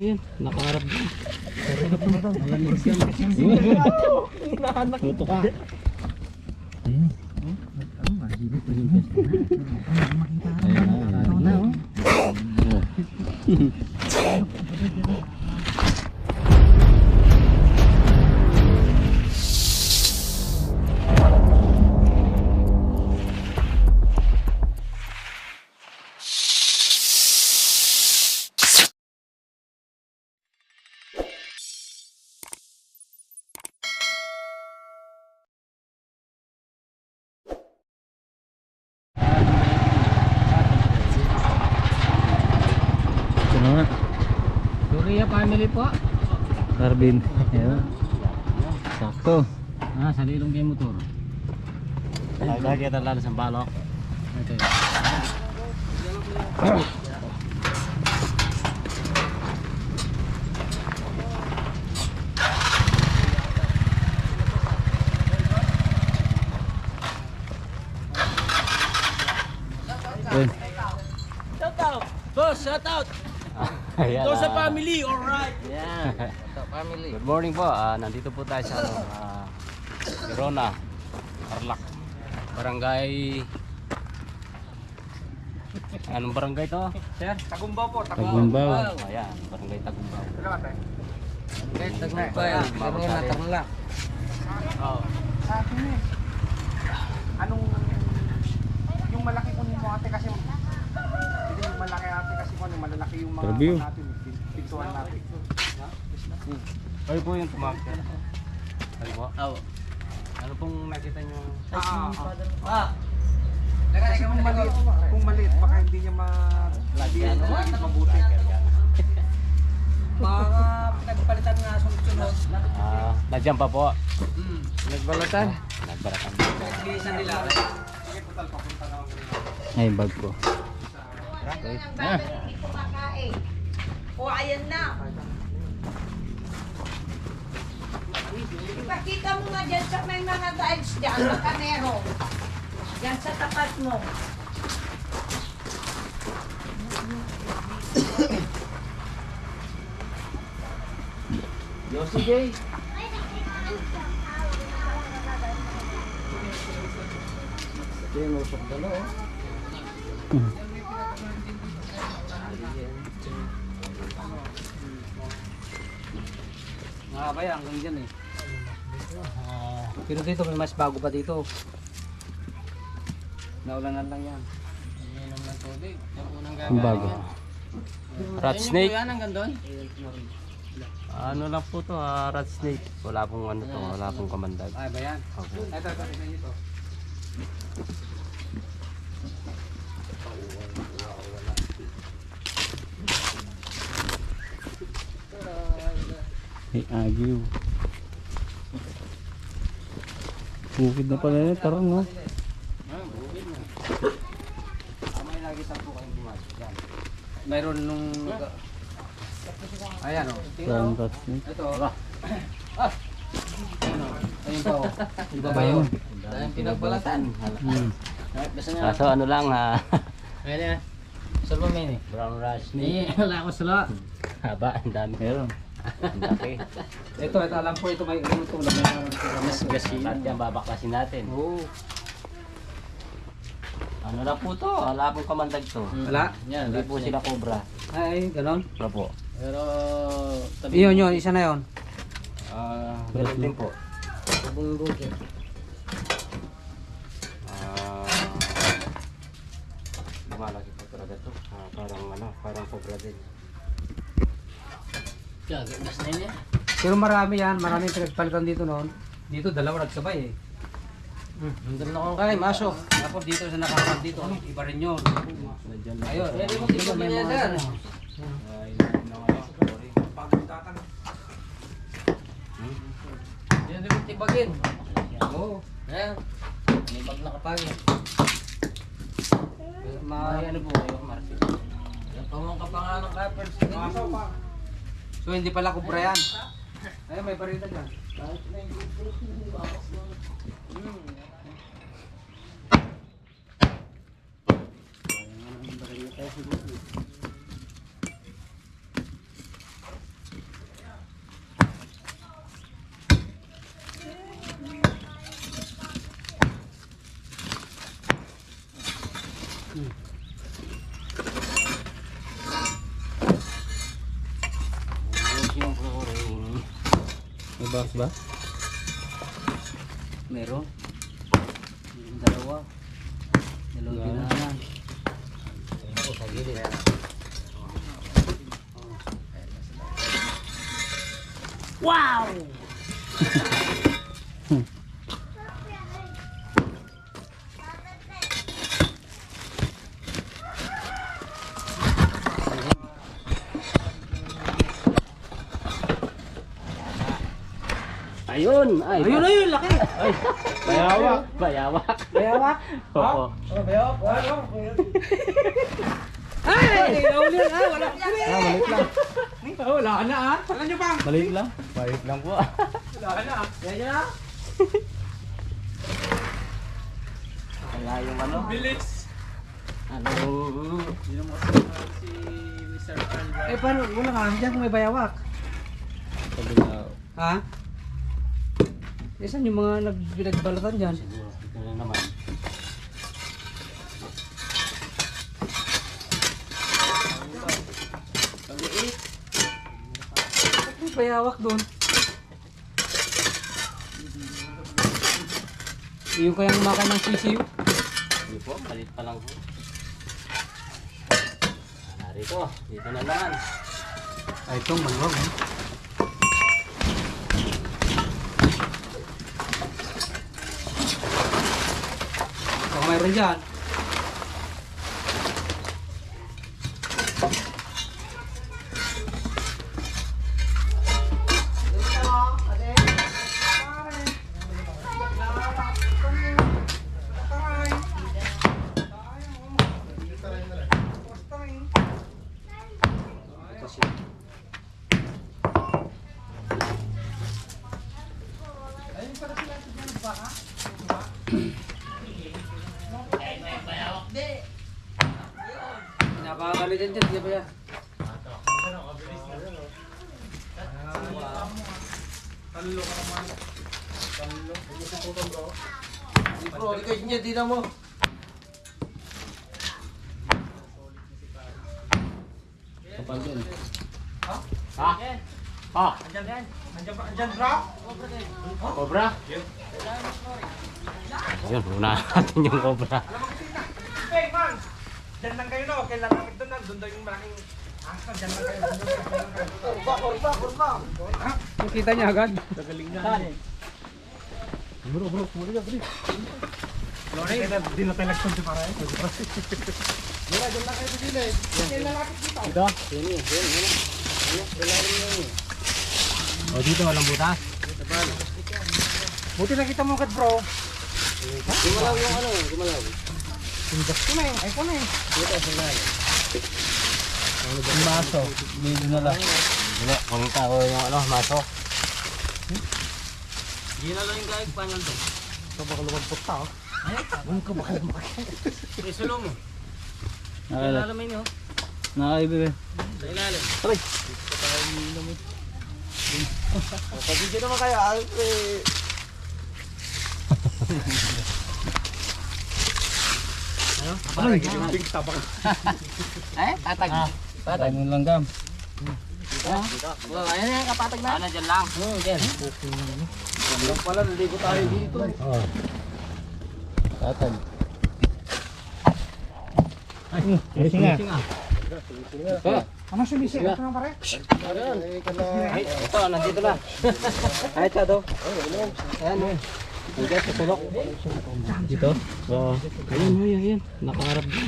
Ayan, nakaharap din. Tuto ka. Ayun na, oh. Ito family po. Carbin. Ayan. Sakto. Ah, sa lilong kayo motor. Lagi kita lalo sa balok. Ito. Ayan. Boss, shout out. Ayan. Go sa ah. family, alright. Yan. family. Good morning po. Ah, nandito po tayo sa ano, ah, Verona, Tarlac. Barangay Anong barangay to? Sir? Tagumbaw po, Tagumbaw. Ayan, barangay Tagumbaw. Kahit tagumbaw yan. Pero nga natarla. Oh. Sabi niya eh. Anong yung malaki kunin mo ate kasi hindi yung malaki ate ano malalaki yung mga Review. ano natin, eh, pintuan natin. Kayo po yung tumawag sir. Kayo po? Oo. Ano pong nakita nyo? Ah, ah. Ah. Kasi kung maliit, kung maliit baka hindi niya ma hindi ano, hindi mabuti. Mga nagpalitan nga sunod-sunod. Ah, nandiyan pa po. Hmm. Nagbalatan? Nagbalatan. Bilisan nila. Ay, bag ko. Ah. O ayan na. Ipakita mo nga dyan sa may mga tiles dyan, baka meron. Dyan sa tapat mo. Yossi J. Ito yung usok dalo. oh. Mga kaya hanggang dyan eh. Pero dito may mas bago pa dito. Naulanan lang yan. Uminom ng tubig. Yung unang Ang bago. Rat snake. Yan hanggang doon. Ano lang po to, ah, rat snake. Wala pong ano to, wala pong kamandag. Ay ba yan? Okay. Ito, ito, ito, ito. May agiw. Bukid na pala yun, tarong no? Ah, bukid na. Ah, may lagi po kayong pumasok yan. Mayroon nung... Ayan o. Parang rat snake. Ito. Ah! Ano? Ayun pa o. Iba ba yun? Dahil pinagbalatan. Hmm. Kaso ano lang ha, Ayan na. Salva mo yun eh. brown. Eh, wala ko sala. Haba, ang dami. Meron. Ang laki. Ito, ito, alam po ito may ano ito. Mas gasin. Lahat yan babaklasin natin. Oo. Ano lang po to, wala pong kamandag to. Wala? Yan. Hindi po sila cobra. Ay, ganon. Wala po. Pero... Iyon yun, isa na yun. Ah, ganun din po. Sabong bukid. Ah, lumalaki po talaga to. Ah, parang ano, parang cobra din. Gago, gas na yun Pero marami yan, maraming pinagpalitan dito noon. Dito dalawa nagsabay eh. Hmm, nandun na akong kay, masok. Tapos dito sa nakakamad dito, iba rin yun. Ayun, pwede mo dito may mga ano. Ay, ano, ano. Yan mo tibagin. Oo. Ayan. May bag na kapagin. Ma, ano po kayo? Pamang ka pa nga ng kappers. So hindi pala kubra yan. Ayun, may barita dyan. May box ba? Meron. Meron dalawa. Dalawang ginahan. Ako sa gilid. Wow! Ayun! Ay! Ayun, ayun, laki! Ay! Bayawak! Bayawak! Bayawak! Oo. Ay! Nahuli na, ah, wala. Ah, maliit lang. Oh, wala ka na ah. Wala nyo bang? Maliit lang. Maliit lang po. Wala ka na ah. Yan yan ah. Wala yung ano. Bilis. Ano? Eh, paano? Wala ka. Diyan kung may bayawak. Sabi na, Ha? Eh, saan yung mga nag pinagbalatan dyan? siguro, ito lang naman. Ba't may bayawak doon? Yung kayang umakay ng sisiyo? Hindi po, maliit pa lang po. Narito, dito na naman. Ay, ito, maluwag eh. Baka mayroon dyan. Pinapakagalitan dyan, di ba yan? Kapal Ha? Andyan, andyan, ba- andyan bro? Cobra? Ayun, una natin yung cobra. Hey man! Diyan lang kayo no, kay lalapit doon na, doon daw yung malaking asa, diyan lang kayo. Lang. Kurba, kurba, kurba. Nakita niya agad. Lori, di na tayo nagsunti para eh. Wala, diyan lang kayo din eh. Diyan lalapit dito. Ito? Yun yun, yun, yun. O dito, walang butas. Buti nakita mo agad bro. Gumalaw yung ano, gumalaw. Sindas ko na eh, ay ko na eh. Yung maso, medyo na lang. Hindi, kung tao yung ano, maso. Hindi na lang yung gayag panyan to. Ito baka lumagpot ka oh. Ano ka baka lumagpot? Isulo mo. Nakala. Ilalim yun, Nakaibibi. Sa ilalim. Pabigyan naman kayo, Alfred. Ano? Pink tabak. Eh, tatag. Patay mo lang gam. Ayan yan, kapatag na. Ano, dyan lang. Oo, dyan. Lang pala, naligo tayo dito. Tatag. Kasi nga. Ano sumisi? Ito na pare? Ay, ito, nandito na. Ay, ito daw. Ayan, eh. Hindi, sa tulok. Dito? Oo. Ayun, ayun, ayun. Nakaharap din.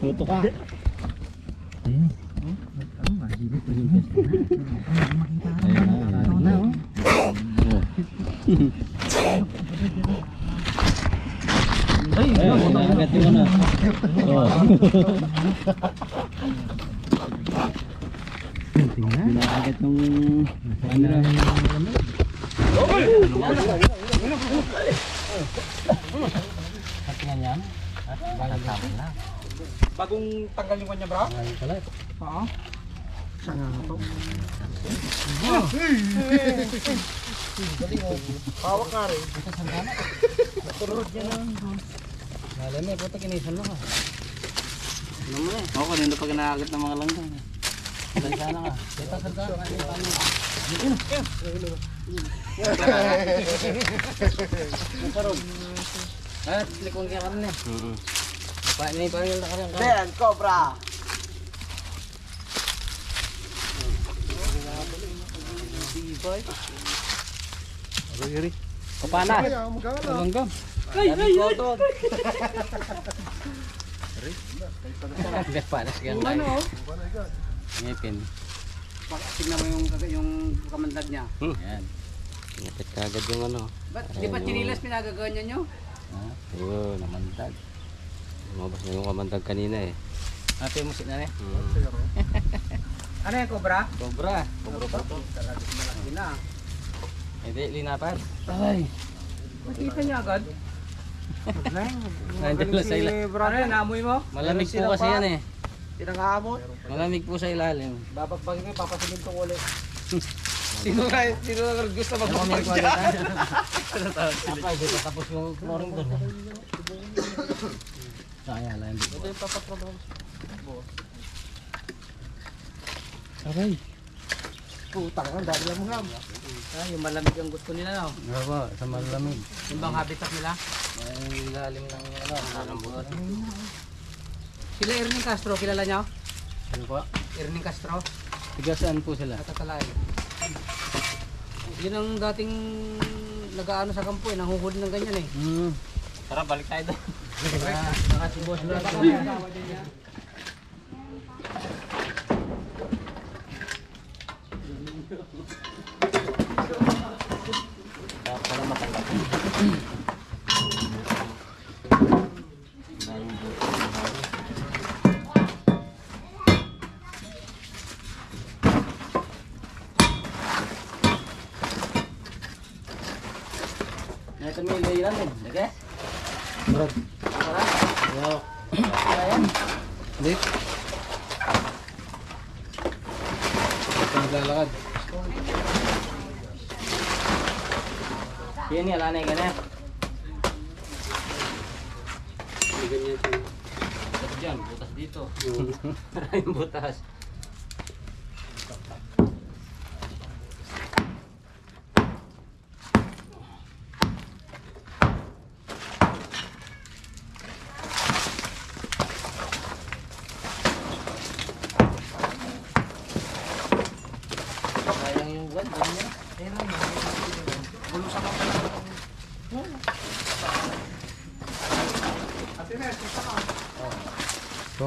Tuto ka. Ay, agad yung ano. Oo. Pinakagat nung camera. Tingnan yan. At balang na. Bagong tanggal yung kanya bro? Ay, pala. Oo. Saan nga to? Hawak nga rin. Alam mo, puta kinisan mo ka. Ano mo eh? Ako kanina pa kinakagat ng mga langgam. Sana ka. Ito, salta. Ah, likong kaya karne. Mm-mm. Pa, ini pa yung nakarang ka. Ben, Cobra! Kapana. Langgam. Ay, ay, ay. Panas yan. Ano? Ngipin. Tignan mo yung, yung kamandag niya. Hmm. Yan. Ngipit kagad yung ano. Ba't di ba chinilas pinagaganyan nyo? Ah, ayun, namandag. Lumabas na yung kamandag kanina eh. Ate mo na eh. Hmm. Ano yung cobra? Cobra. Cobra pa to. Malaki na. Hindi, linapan. Ay. Makita niya agad. Nandun sa ilalim. Ano yan, mo? Malamig po kasi yan eh. Tinangamot. Malamig po sa ilalim. Babagbagin ko, papasilin to ulit. Sino nga, sino nga gusto Ano kami magpapag kuha dyan? Apa, hindi pa tapos yung flooring doon. Kaya lang. Ito yung papatrol Aray. Putang ang dami lang mga. Ah, yung malamig ang gusto nila, no? Grabe, sa malamig. Yung bang habitat nila? May ilalim ng ano, nalambot. Sila Erning Castro, kilala niyo? Ano po? Erning Castro? Tigasaan po sila. Natatalay. Yun ang dating nag-aano sa kampo eh, nanguhuli ng ganyan eh. Hmm. Tara, balik tayo doon. Baka si boss. Para matanggap. Nah, ito may layiran din. Lagi? Brad. Para? Yo. Ayan. Hindi. Ito naglalakad. Yan yan, lanay ganyan. Siya. Butas dito. Maraming butas. Sayang yung buwan, ganyan.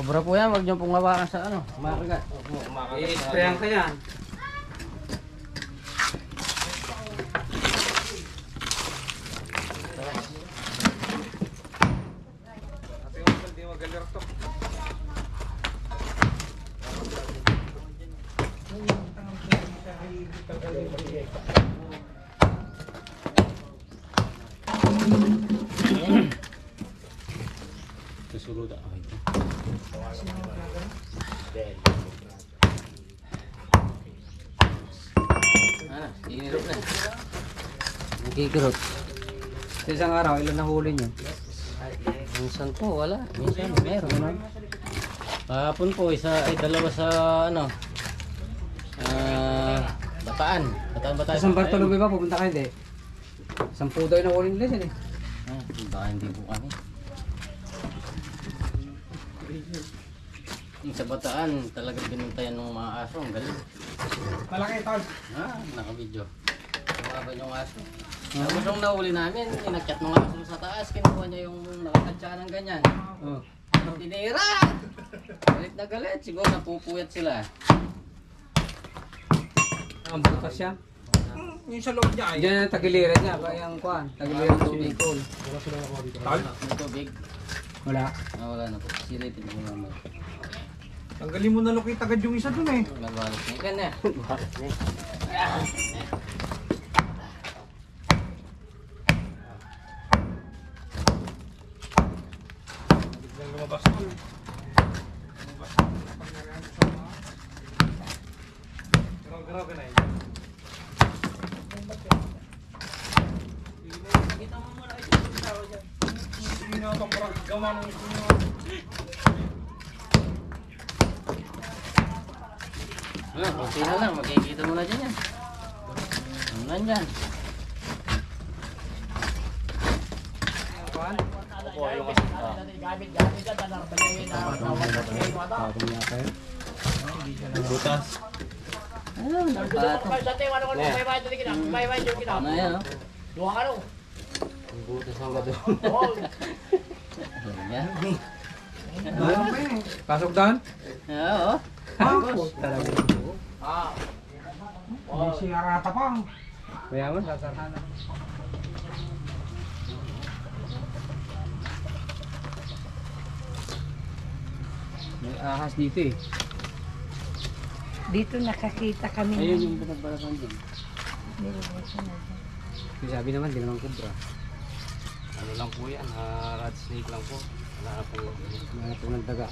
Sobra po yan, huwag niyo pong hawakan sa ano, makagat. I-sprayan ka yan. Susunod ako ito. Ano, inirot na. Nagkikirot. Sa isang araw, ilan nahuli niyo? Minsan po, wala. Minsan, meron. Kahapon po, isa, ay dalawa sa, ano, ah, Bataan. Bataan, Bataan. Sa San Bartolome ba, pupunta kayo hindi? Sampu daw yung nahuli nila dyan eh. Ah, baka hindi po kami. Yung sa Bataan, talagang binuntayan ng mga aso. Ang galing. Malaki tol. Ah, nakabidyo. Tumaban yung aso. Tapos nung nahuli namin, inakyat ng aso sa taas, kinuha niya yung nakakadya ng ganyan. Oh. Tinira! Galit na galit, siguro napupuyat sila. Ang butas siya. Yung sa loob niya ay. Diyan ang tagiliran niya, kaya ang kuhan. Tagiliran ng swimming pool. Tol. May tubig. Wala. Ah, wala na po. Silitin mo naman. Tanggalin mo na lokit agad yung isa dun eh. Nagbalas niya. Ganyan. Lumabas tol. Grabe na yun. Hindi na ito parang gawa ng gusto nyo. Ah, kunti na lang. Makikita mo na dyan yan. Ano na dyan? Opo, yung kasi. Butas. Ayun, nagbato. Ano yan, oh? Ang butas ang. Yan. Pasok doon? Oo. Hindi siya rata pa. Kaya mo, sasarhan. May ahas dito eh. Dito nakakita kami Ayun ng yung pinagbalasan dyan. Yung sabi naman, di naman kubra. Ano lang po yan, ah, rat snake lang po. Wala na po. Mga po ng daga.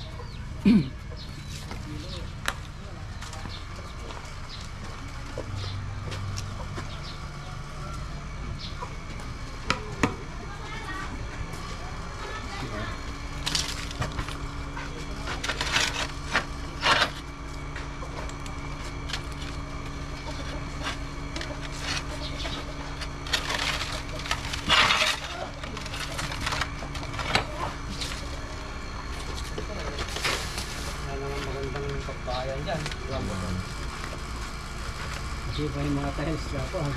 Wala naman magandang pagpakayan dyan. Kasi pa ako. ah.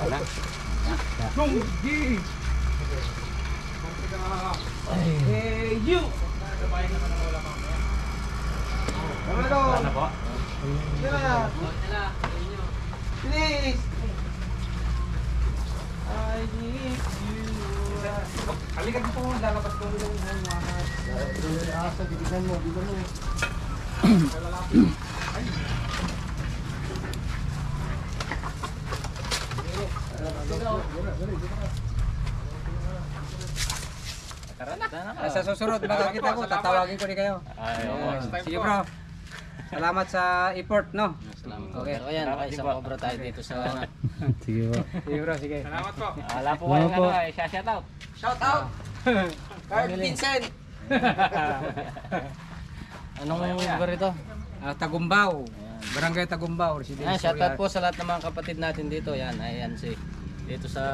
Wala. Hey, you! Ano to? Wala na po. Yan na. Please! I need you. Halika dito lalabas ko yung mga asa, bibigyan mo, bibigyan mo. Tara na. Sa susunod, makakita ko, tatawagin ko ni kayo. Ay. Sige bro. Salamat sa effort, no? Salamat. Okay. Pero yan, okay, isang cobra tayo dito sa. Sige po. Sige bro, sige. Salamat po. Wala po kayong ano, eh, shout out. Shout out! Card Vincent! Anong lugar ito? Ah, Tagumbao. Ayan. Barangay Tagumbao. Ayan, shout out po sa lahat ng mga kapatid natin dito. Yan, ayan si dito sa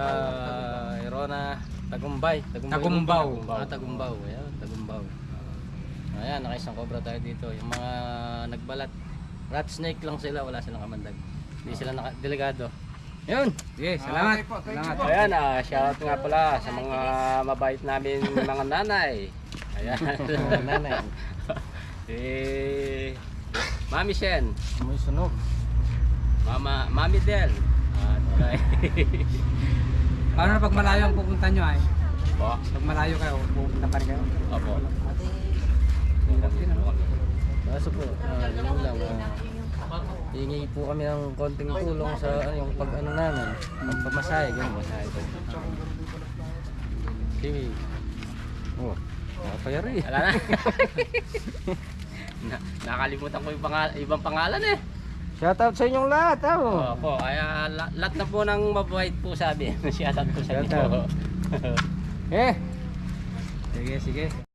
Irona, Tagumbay. Tagumbao. Ah, Tagumbao. Ayan, Tagumbao. Ayan, nakaisang cobra tayo dito. Yung mga nagbalat, rat snake lang sila, wala silang kamandag. Hindi sila naka delegado. Yun. Sige, salamat. Salamat. Ayan, ah, shoutout nga pala sa mga mabait namin mga nanay. Ayan, nanay. eh, Mami Shen. May sunog. Mama, Mami Del. At kay... Paano na pag malayo ang pupunta nyo ay? po. Pag malayo kayo, pupunta pa rin kayo. Opo. Kaso po, ah, yun lang. ah, Hingi po kami ng konting tulong sa ano, yung pag ano namin, pag pamasahe, ganun, masahe po. Sige. Oh, nakapayari. Wala na. na nakalimutan ko yung pangal ibang pangalan eh. Shoutout sa inyong lahat, ah. Oh, po, kaya la- lahat na po ng mabait po sabi. Shoutout po sa inyo. Shoutout. Eh. Sige, sige.